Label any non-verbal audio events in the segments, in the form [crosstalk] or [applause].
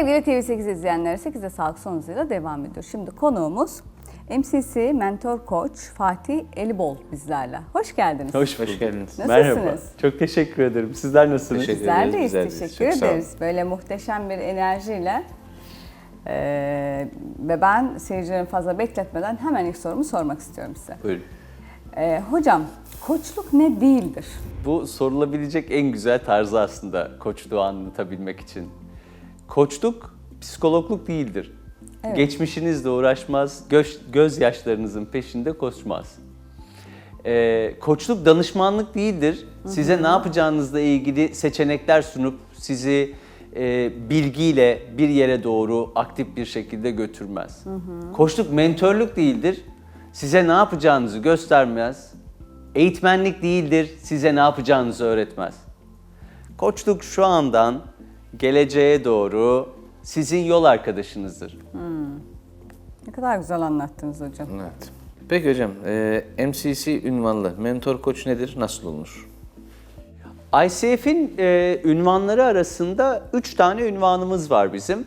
Sevgili TV8 izleyenleri 8'de sağlık son hızıyla devam ediyor. Şimdi konuğumuz MCC Mentor Koç Fatih Elibol bizlerle. Hoş geldiniz. Hoş bulduk. Hoş geldiniz. Nasılsınız? Merhaba. Çok teşekkür ederim. Sizler nasılsınız? Teşekkür ederiz, deyiz, bizler deyiz. teşekkür Çok ederiz. Böyle muhteşem bir enerjiyle eee, ve ben seyircilerin fazla bekletmeden hemen ilk sorumu sormak istiyorum size. Buyurun. Eee, hocam, koçluk ne değildir? Bu sorulabilecek en güzel tarzı aslında koçluğu anlatabilmek için. Koçluk psikologluk değildir. Evet. Geçmişinizle uğraşmaz, göz, gözyaşlarınızın peşinde koşmaz. Ee, koçluk danışmanlık değildir. Size ne yapacağınızla ilgili seçenekler sunup sizi e, bilgiyle bir yere doğru aktif bir şekilde götürmez. Koçluk mentörlük değildir. Size ne yapacağınızı göstermez. Eğitmenlik değildir. Size ne yapacağınızı öğretmez. Koçluk şu andan geleceğe doğru sizin yol arkadaşınızdır. Ne kadar güzel anlattınız hocam. Evet. Peki hocam, e, MCC ünvanlı mentor koç nedir, nasıl olunur? ICF'in e, ünvanları arasında 3 tane ünvanımız var bizim.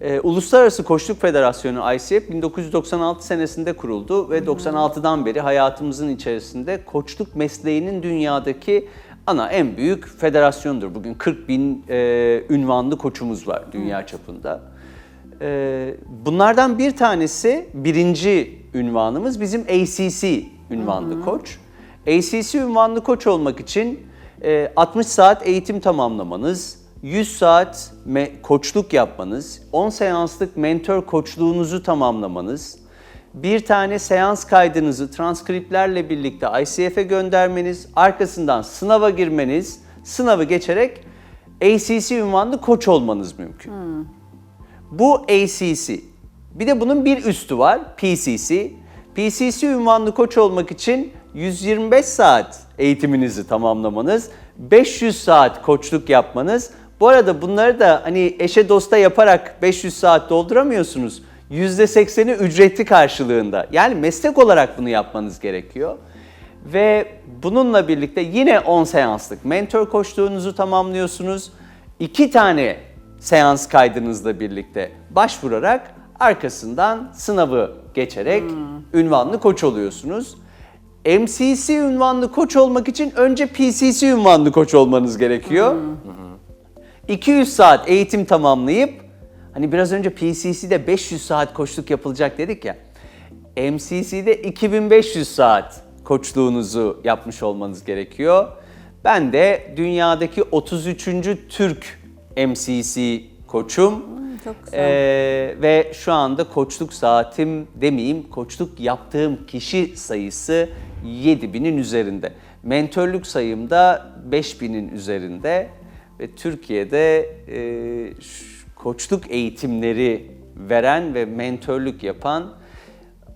E, Uluslararası Koçluk Federasyonu ICF 1996 senesinde kuruldu ve 96'dan beri hayatımızın içerisinde koçluk mesleğinin dünyadaki ana en büyük federasyondur. Bugün 40 bin e, ünvanlı koçumuz var dünya çapında. E, bunlardan bir tanesi birinci ünvanımız bizim ACC ünvanlı koç. ACC ünvanlı koç olmak için e, 60 saat eğitim tamamlamanız, 100 saat koçluk yapmanız, 10 seanslık mentor koçluğunuzu tamamlamanız, bir tane seans kaydınızı transkriplerle birlikte ICF'e göndermeniz, arkasından sınava girmeniz, sınavı geçerek ACC ünvanlı koç olmanız mümkün. Bu ACC. Bir de bunun bir üstü var PCC. PCC ünvanlı koç olmak için 125 saat eğitiminizi tamamlamanız, 500 saat koçluk yapmanız. Bu arada bunları da hani eşe dosta yaparak 500 saat dolduramıyorsunuz. %80'i ücretli karşılığında. Yani meslek olarak bunu yapmanız gerekiyor. Ve bununla birlikte yine 10 seanslık mentor koçluğunuzu tamamlıyorsunuz. İki tane seans kaydınızla birlikte başvurarak arkasından sınavı geçerek ünvanlı koç oluyorsunuz. MCC ünvanlı koç olmak için önce PCC ünvanlı koç olmanız gerekiyor. 200 saat eğitim tamamlayıp hani biraz önce PCC'de 500 saat koçluk yapılacak dedik ya. MCC'de 2500 saat koçluğunuzu yapmış olmanız gerekiyor. Ben de dünyadaki 33. Türk MCC koçum. çok güzel. Ee, ve şu anda koçluk saatim demeyeyim, koçluk yaptığım kişi sayısı 7000'in üzerinde. Mentörlük sayım da 5000'in üzerinde ve Türkiye'de e, ş- koçluk eğitimleri veren ve mentörlük yapan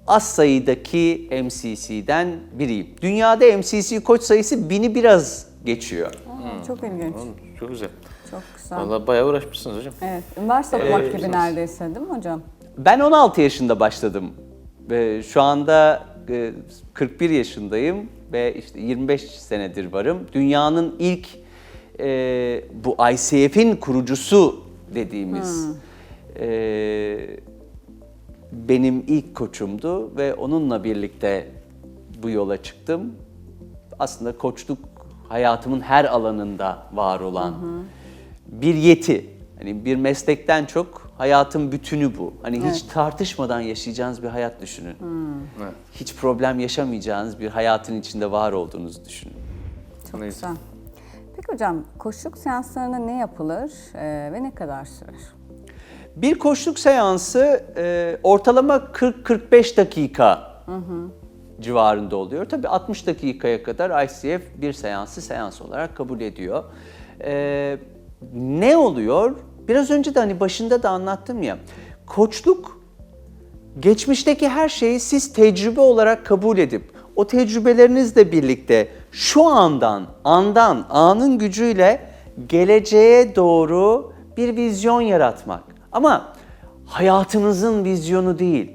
az sayıdaki MCC'den biriyim. Dünyada MCC koç sayısı bini biraz geçiyor. Aa, Çok ilginç, Çok güzel. çok güzel. Vallahi bayağı uğraşmışsınız hocam. Evet, üniversite okumak gibi neredeyse değil mi hocam? Ben 16 yaşında başladım. Ve şu anda e, 41 yaşındayım ve işte 25 senedir varım. Dünyanın ilk e, bu ICF'in kurucusu dediğimiz e, benim ilk koçumdu ve onunla birlikte bu yola çıktım. Aslında koçluk hayatımın her alanında var olan bir yeti. Hani bir meslekten çok hayatın bütünü bu. Hani hiç tartışmadan yaşayacağınız bir hayat düşünün. Evet. Hiç problem yaşamayacağınız bir hayatın içinde var olduğunuzu düşünün. Çok Neyse. güzel. Hocam, koçluk seanslarında ne yapılır e, ve ne kadar sürer? Bir koçluk seansı e, ortalama 40-45 dakika civarında oluyor. Tabii 60 dakikaya kadar ICF bir seansı seans olarak kabul ediyor. E, ne oluyor? Biraz önce de hani başında da anlattım ya. Koçluk geçmişteki her şeyi siz tecrübe olarak kabul edip o tecrübelerinizle birlikte şu andan, andan, anın gücüyle geleceğe doğru bir vizyon yaratmak. Ama hayatınızın vizyonu değil.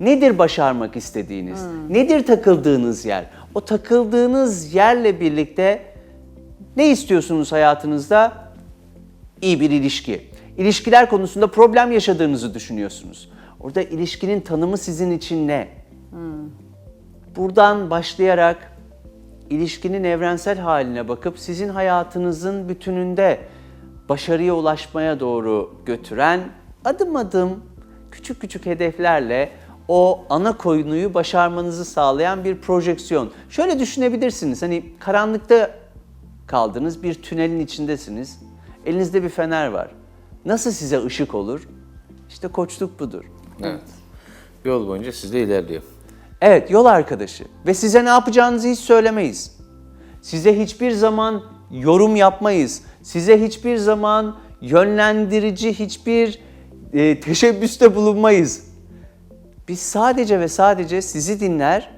Nedir başarmak istediğiniz? Nedir takıldığınız yer? O takıldığınız yerle birlikte ne istiyorsunuz hayatınızda? İyi bir ilişki. ilişkiler konusunda problem yaşadığınızı düşünüyorsunuz. Orada ilişkinin tanımı sizin için ne? Buradan başlayarak ilişkinin evrensel haline bakıp sizin hayatınızın bütününde başarıya ulaşmaya doğru götüren adım adım küçük küçük hedeflerle o ana konuyu başarmanızı sağlayan bir projeksiyon. Şöyle düşünebilirsiniz. Hani karanlıkta kaldınız, bir tünelin içindesiniz. Elinizde bir fener var. Nasıl size ışık olur? İşte koçluk budur. Evet. Yol boyunca sizle ilerliyor. Evet, yol arkadaşı. Ve size ne yapacağınızı hiç söylemeyiz. Size hiçbir zaman yorum yapmayız. Size hiçbir zaman yönlendirici hiçbir e, teşebbüste bulunmayız. Biz sadece ve sadece sizi dinler,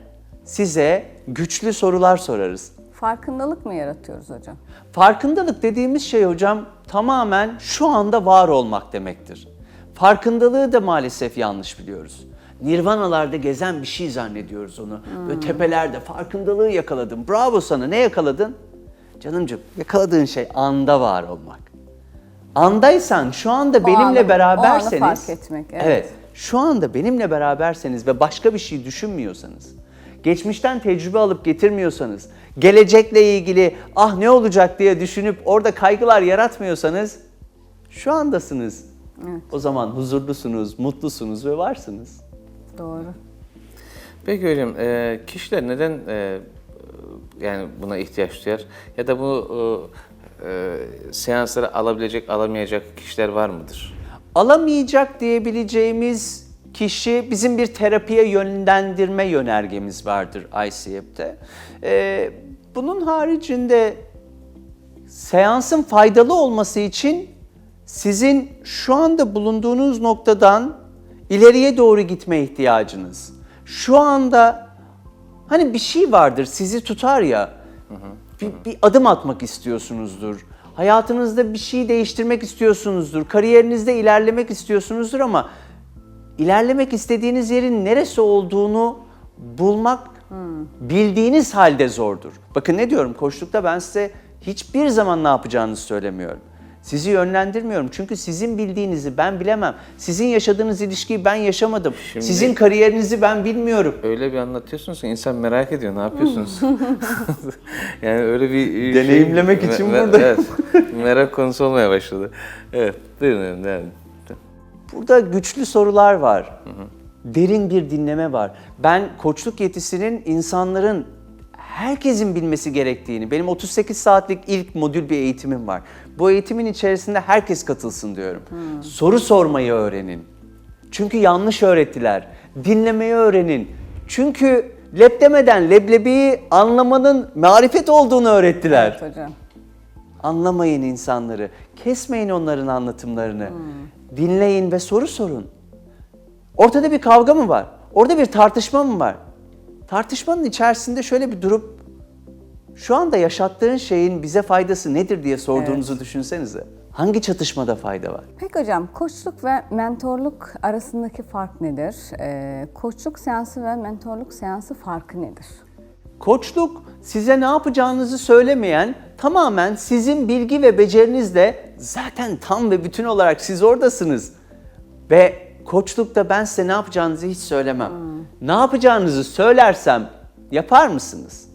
size güçlü sorular sorarız. Farkındalık mı yaratıyoruz hocam? Farkındalık dediğimiz şey hocam tamamen şu anda var olmak demektir. Farkındalığı da maalesef yanlış biliyoruz. Nirvanalarda gezen bir şey zannediyoruz onu. Böyle tepelerde farkındalığı yakaladım. Bravo sana ne yakaladın? Canımcığım yakaladığın şey anda var olmak. Andaysan şu anda O benimle anı- o anı beraberseniz. fark etmek, evet. evet. Şu anda benimle beraberseniz ve başka bir şey düşünmüyorsanız, geçmişten tecrübe alıp getirmiyorsanız, gelecekle ilgili ah ne olacak diye düşünüp orada kaygılar yaratmıyorsanız şu andasınız. O zaman huzurlusunuz, mutlusunuz ve varsınız. Doğru. Peki hocam, e, kişiler neden e, yani buna ihtiyaç duyar? Ya da bu e, e, seansları alabilecek, alamayacak kişiler var mıdır? Alamayacak diyebileceğimiz kişi bizim bir terapiye yönlendirme yönergemiz vardır ICF'de. Ee, bunun haricinde seansın faydalı olması için sizin şu anda bulunduğunuz noktadan ileriye doğru gitme ihtiyacınız. Şu anda hani bir şey vardır sizi tutar ya. Bir, bir adım atmak istiyorsunuzdur. Hayatınızda bir şey değiştirmek istiyorsunuzdur. Kariyerinizde ilerlemek istiyorsunuzdur ama ilerlemek istediğiniz yerin neresi olduğunu bulmak bildiğiniz halde zordur. Bakın ne diyorum koçlukta ben size hiçbir zaman ne yapacağınızı söylemiyorum. Sizi yönlendirmiyorum çünkü sizin bildiğinizi ben bilemem. Sizin yaşadığınız ilişkiyi ben yaşamadım. Şimdi- Sizin kariyerinizi ben bilmiyorum. Öyle bir anlatıyorsunuz ki insan merak ediyor, ne yapıyorsunuz? [laughs] [laughs] yani öyle bir e, Deneyimlemek için burada. Evet, merak konusu olmaya başladı. Evet, buyurun edin. Burada güçlü sorular var. Derin bir dinleme var. Ben koçluk yetisinin insanların herkesin bilmesi gerektiğini, benim 38 saatlik ilk modül bir eğitimim var. Bu eğitimin içerisinde herkes katılsın diyorum. Soru sormayı öğrenin. Çünkü yanlış öğrettiler. Dinlemeyi öğrenin. Çünkü lep demeden leblebiyi anlamanın marifet olduğunu öğrettiler. Evet hocam. Anlamayın insanları. Kesmeyin onların anlatımlarını. Dinleyin ve soru sorun. Ortada bir kavga mı var? Orada bir tartışma mı var? Tartışmanın içerisinde şöyle bir durup şu anda yaşattığın şeyin bize faydası nedir diye sorduğunuzu düşünsenize. Hangi çatışmada fayda var? Peki hocam koçluk ve mentorluk arasındaki fark nedir? Ee, koçluk seansı ve mentorluk seansı farkı nedir? Koçluk size ne yapacağınızı söylemeyen, tamamen sizin bilgi ve becerinizle zaten tam ve bütün olarak siz oradasınız. Ve koçlukta ben size ne yapacağınızı hiç söylemem. Ne yapacağınızı söylersem yapar mısınız?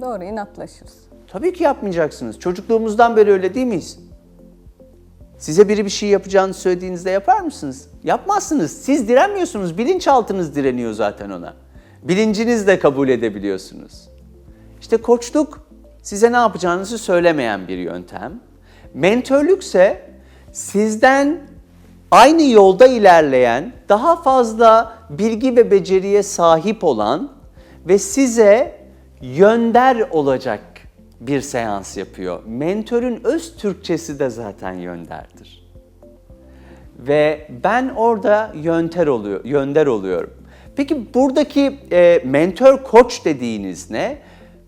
Doğru inatlaşırız. Tabii ki yapmayacaksınız. Çocukluğumuzdan beri öyle değil miyiz? Size biri bir şey yapacağını söylediğinizde yapar mısınız? Yapmazsınız. Siz direnmiyorsunuz. Bilinçaltınız direniyor zaten ona. Bilinciniz de kabul edebiliyorsunuz. İşte koçluk size ne yapacağınızı söylemeyen bir yöntem. Mentörlükse sizden aynı yolda ilerleyen, daha fazla bilgi ve beceriye sahip olan ve size yönder olacak bir seans yapıyor. Mentörün öz Türkçesi de zaten yönderdir. Ve ben orada yönter oluyor, yönder oluyorum. Peki buradaki e, mentor koç dediğiniz ne?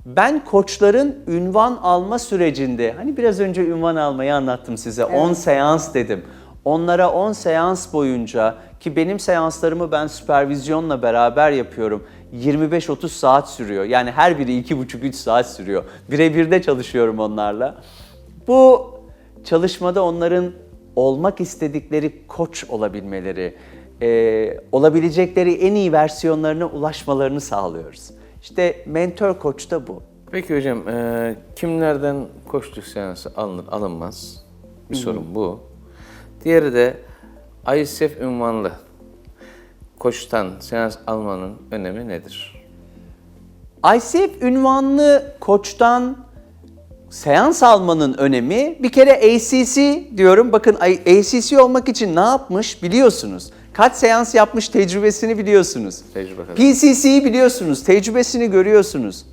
Ben koçların ünvan alma sürecinde, hani biraz önce ünvan almayı anlattım size, 10 seans dedim. Onlara 10 seans boyunca ki benim seanslarımı ben süpervizyonla beraber yapıyorum. 25-30 saat sürüyor. Yani her biri 2,5-3 saat sürüyor. Birebir de çalışıyorum onlarla. Bu çalışmada onların olmak istedikleri koç olabilmeleri, e, olabilecekleri en iyi versiyonlarına ulaşmalarını sağlıyoruz. İşte mentor koç da bu. Peki hocam, e, kimlerden koçluk seansı alınır, alınmaz? Bir sorun bu. Diğeri de ICF ünvanlı koçtan seans almanın önemi nedir? ICF ünvanlı koçtan seans almanın önemi bir kere ACC diyorum. Bakın ACC olmak için ne yapmış biliyorsunuz. Kaç seans yapmış tecrübesini biliyorsunuz. Tecrübe kadar. PCC'yi biliyorsunuz, tecrübesini görüyorsunuz.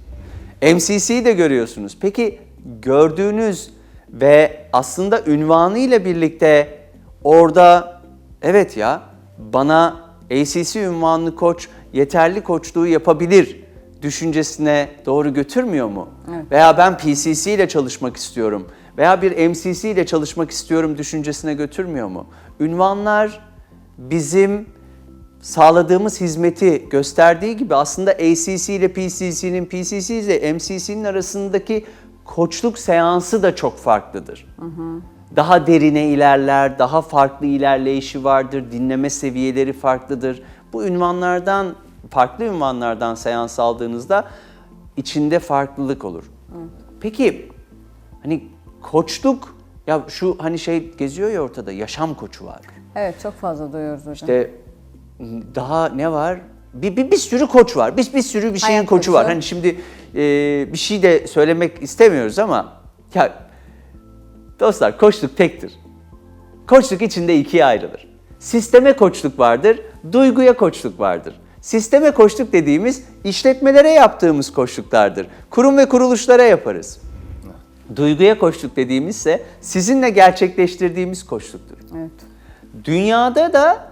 MCC'yi de görüyorsunuz. Peki gördüğünüz ve aslında ünvanıyla birlikte orada evet ya bana ACC ünvanlı koç yeterli koçluğu yapabilir düşüncesine doğru götürmüyor mu? Veya ben PCC ile çalışmak istiyorum veya bir MCC ile çalışmak istiyorum düşüncesine götürmüyor mu? Ünvanlar bizim sağladığımız hizmeti gösterdiği gibi aslında ACC ile PCC'nin, PCC ile MCC'nin arasındaki koçluk seansı da çok farklıdır. Daha derine ilerler, daha farklı ilerleyişi vardır, dinleme seviyeleri farklıdır. Bu ünvanlardan, farklı ünvanlardan seans aldığınızda içinde farklılık olur. Peki hani koçluk ya şu hani şey geziyor ya ortada yaşam koçu var. Evet çok fazla duyuyoruz hocam. İşte daha ne var? Bir, bir, bir sürü koç var. Bir, bir sürü bir şeyin Hayat koçu var. koçu. Hani şimdi e, bir şey de söylemek istemiyoruz ama ya dostlar koçluk tektir. Koçluk içinde ikiye ayrılır. Sisteme koçluk vardır, duyguya koçluk vardır. Sisteme koçluk dediğimiz işletmelere yaptığımız koçluklardır. Kurum ve kuruluşlara yaparız. Duyguya koçluk dediğimizse sizinle gerçekleştirdiğimiz koçluktur. Evet. Dünyada da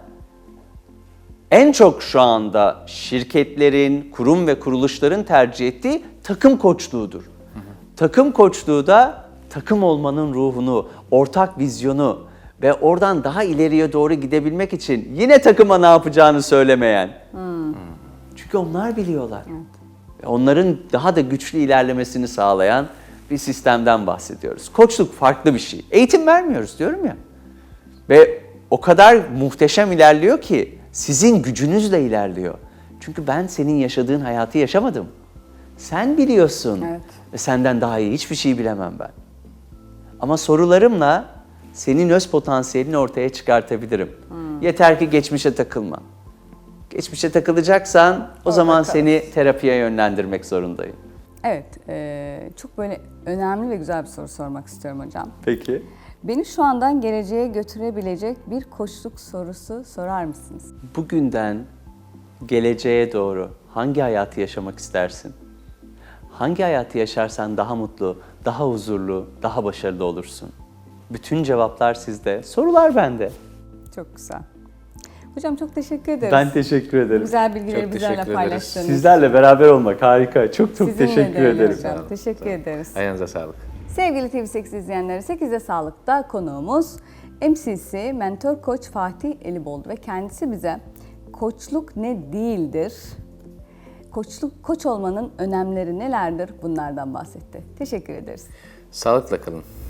en çok şu anda şirketlerin, kurum ve kuruluşların tercih ettiği takım koçluğudur. Takım koçluğu da takım olmanın ruhunu, ortak vizyonu ve oradan daha ileriye doğru gidebilmek için yine takıma ne yapacağını söylemeyen. Çünkü onlar biliyorlar. Ve Onların daha da güçlü ilerlemesini sağlayan bir sistemden bahsediyoruz. Koçluk farklı bir şey. Eğitim vermiyoruz diyorum ya. Ve o kadar muhteşem ilerliyor ki sizin gücünüzle ilerliyor. Çünkü ben senin yaşadığın hayatı yaşamadım. Sen biliyorsun. Evet. Ve senden daha iyi hiçbir şey bilemem ben. Ama sorularımla senin öz potansiyelini ortaya çıkartabilirim. Yeter ki geçmişe takılma. Geçmişe takılacaksan o zaman seni terapiye yönlendirmek zorundayım. Evet, e, çok böyle önemli ve güzel bir soru sormak istiyorum hocam. Peki. Beni şu andan geleceğe götürebilecek bir koçluk sorusu sorar mısınız? Bugünden geleceğe doğru hangi hayatı yaşamak istersin? Hangi hayatı yaşarsan daha mutlu, daha huzurlu, daha başarılı olursun? Bütün cevaplar sizde, sorular bende. Çok güzel. Hocam çok teşekkür ederiz. Ben teşekkür ederim. güzel bilgileri Çok bizlerle paylaştınız. Sizlerle beraber olmak harika. Çok çok Sizinle teşekkür ederim. hocam. Teşekkür ederiz. Ayağınıza sağlık. Sevgili TV8 izleyenleri 8'de Sağlık'ta konuğumuz MCC Mentor Koç Fatih Eliboldu ve kendisi bize koçluk ne değildir, koçluk koç olmanın önemleri nelerdir bunlardan bahsetti. Teşekkür ederiz. Sağlıkla kalın.